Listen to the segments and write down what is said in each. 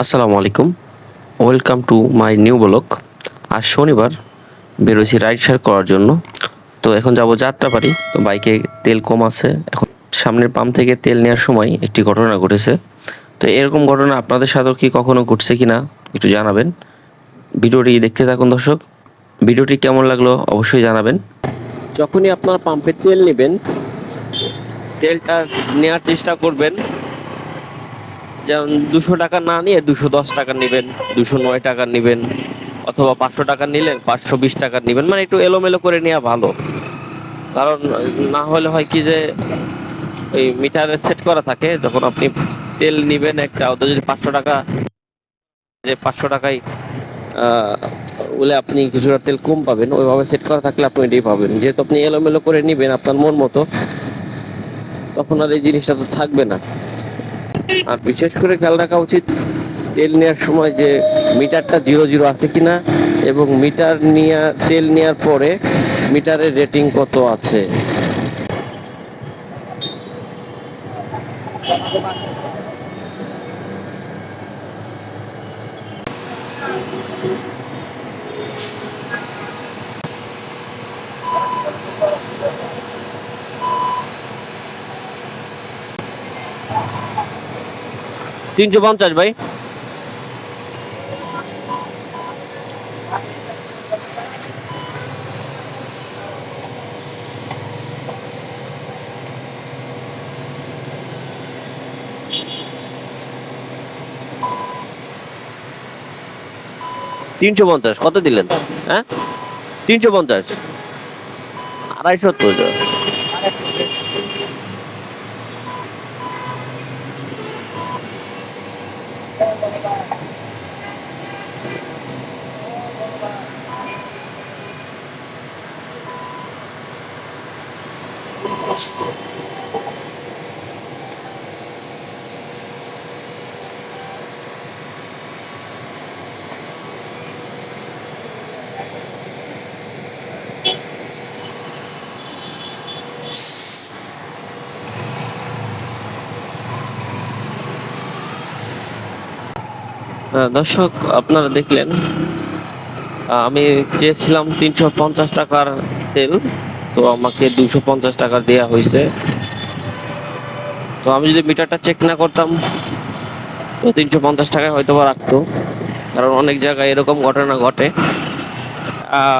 আসসালামু আলাইকুম। Welcome to my new blog আজ শনিবার বেরোছি রাইড শেয়ার করার জন্য। তো এখন যাব যাত্রাবাড়ি। তো বাইকে তেল কম আছে। এখন সামনের পাম্প থেকে তেল নেওয়ার সময় একটি ঘটনা ঘটেছে। তো এরকম ঘটনা আপনাদের সাথেও কি কখনো ঘটছে কি না, একটু জানাবেন। ভিডিওটি দেখতে থাকুন দর্শক। ভিডিওটি কেমন লাগল অবশ্যই জানাবেন। যখনই আপনার পাম্পে তেল নেবেন, তেলটা নেওয়ার চেষ্টা করবেন। যেমন দুশো টাকা না নিয়ে দুশো দশ টাকা নেবেন, দুশো নয় টাকা নেবেন, অথবা পাঁচশো টাকা নিলেন, পাঁচশো বিশ টাকা নেবেন মানে একটু এলোমেলো করে নেওয়া ভালো। কারণ না হলে হয় কি যে, ওই মিটারে সেট করা থাকে, যখন আপনি তেল নেবেন একটা ওদের যদি পাঁচশো টাকা, যে পাঁচশো টাকায় বলে আপনি কিছুটা তেল কম পাবেন, ওইভাবে সেট করা থাকলে আপনি এটাই পাবেন। যেহেতু আপনি এলোমেলো করে নেবেন আপনার মন মতো, তখন আর এই জিনিসটা তো থাকবে না। আর বিশেষ করে খেয়াল রাখা উচিত, তেল নেওয়ার সময় যে মিটারটা জিরো জিরো আছে কিনা এবং মিটার নিয়ে, তেল নেওয়ার পরে মিটারের রেটিং কত আছে। তিনশো পঞ্চাশ ভাই। তিনশো পঞ্চাশ কত দিলেন? হ্যাঁ? তিনশো পঞ্চাশ। আড়াইশো দর্শক, আপনারা দেখলেন আমি চেয়েছিলাম তিনশো পঞ্চাশ টাকার তেল, তো আমাকে দুশো পঞ্চাশ টাকা দেওয়া হয়েছে। তো আমি যদি মিটারটা চেক না করতাম, তো তিনশো পঞ্চাশ টাকায় হয়তো বা রাখতো, কারণ অনেক জায়গায় এরকম ঘটনা ঘটে।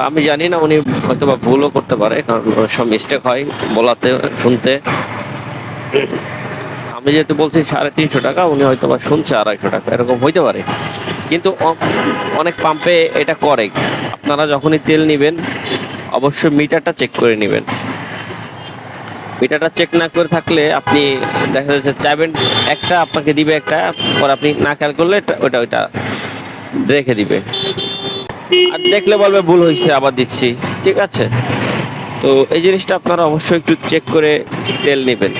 আমি জানি না উনি হয়তো বা ভুলও করতে পারে, কারণ সব মিস্টেক হয় বলাতে, শুনতে। আমি যেহেতু বলছি সাড়ে তিনশো টাকা, উনি হয়তো বা শুনছে আড়াইশো টাকা, এরকম হইতে পারে। কিন্তু অনেক পাম্পে এটা করে। আপনারা যখনই তেল নেবেন, অবশ্যই মিটারটা চেক করে নেবেন। মিটারটা চেক না করে থাকলে আপনি দেখা যাচ্ছে চাইবেন একটা, আপনাকে দিবে একটা, পর আপনি না খেয়াল করলে ওটা ওইটা রেখে দিবে। আর দেখলে বলবে ভুল হয়েছে আবার দিচ্ছি। ঠিক আছে? তো এই জিনিসটা আপনারা অবশ্যই একটু চেক করে তেল নেবেন।